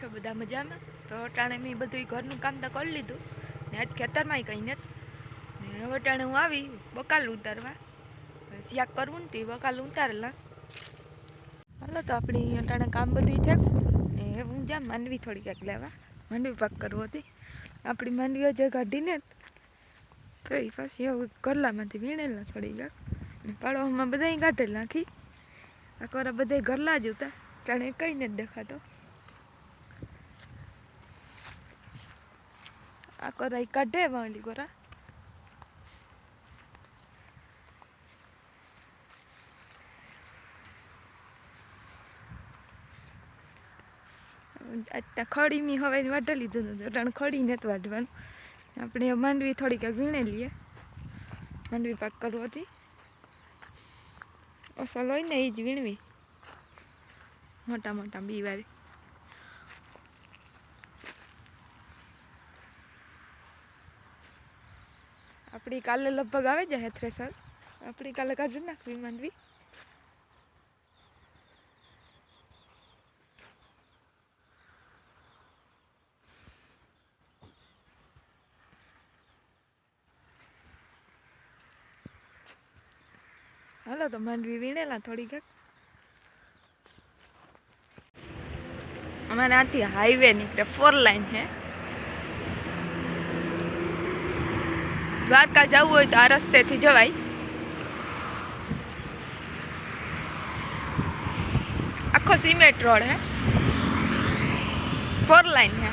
છો? બધા મજામાં? તો અટાણે મેં બધું ઘરનું કામ તો કરી લીધું. ને આજ ખેતરમાંય કંઈ નથી. ને હવે અટાણે હું આવી, બકાલ ઉતારવા. શિયાક કરવું ને તે બકાલ ઉતારેલા. હાલો તો આપણી અટાણે કામ બધું થયું. ને હું જામ માંડવી થોડી ક્યાંક લેવા. માંડવી પાક કરવો હતી. આપણી માંડવીઓ જે. કાઢીને તો એ પાછી એવું ગરલામાંથી વીણેલા થોડી ક્યાંક ને પાડવામાં બધાય કાઢેલ નાખી આ બધા ગરલા જ હતા. જાણે કંઈ નથી દેખાતો. આ કોરા ઈ કાઢે વાંલી ગોરા. ખડી મી હવે વાઢી લીધું હતું અટાણે ખડી નથી વાઢવાનું. આપણે માંડવી થોડીક વીણે લઈએ. માંડવી પાક કરવો હતી. અસલ હોય ને એ જ વીણવી. મોટા મોટા બી વાળી આપણી કાલે લગભગ આવે જાય થ્રેસર. આપણી કાલે કાઢી નાખવી માંડવી. હાલો તો માંડવી વીણેલા થોડી ક્યાંક અમારે આથી હાઈવે નીકળે ફોર લાઈન હે. દ્વારકા જવું હોય તો આ રસ્તેથી જવાય. આખો સિમેન્ટ રોડ હે. ફોર લાઈન હે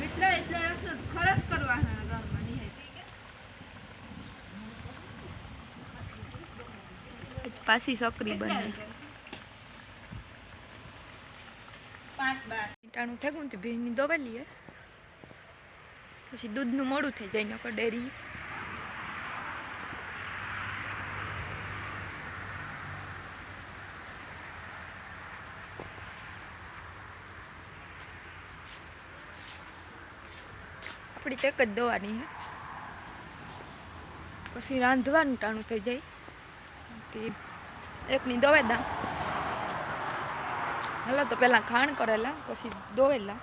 એટલે એટલે ખરસ કરવાના ગામમાં પાછી સકરી બને. ટાણું થયું તો ભીની દોવા હે પછી દૂધનું મોડું થઈ જાય નકર ડેરી. આપણી તો એક જ દવાની હે પછી રાંધવાનું ટાણું થઈ જાય. તે એકની દોવે દા હાલો તો પહેલાં ખાણ કરેલા પછી દોવેલા.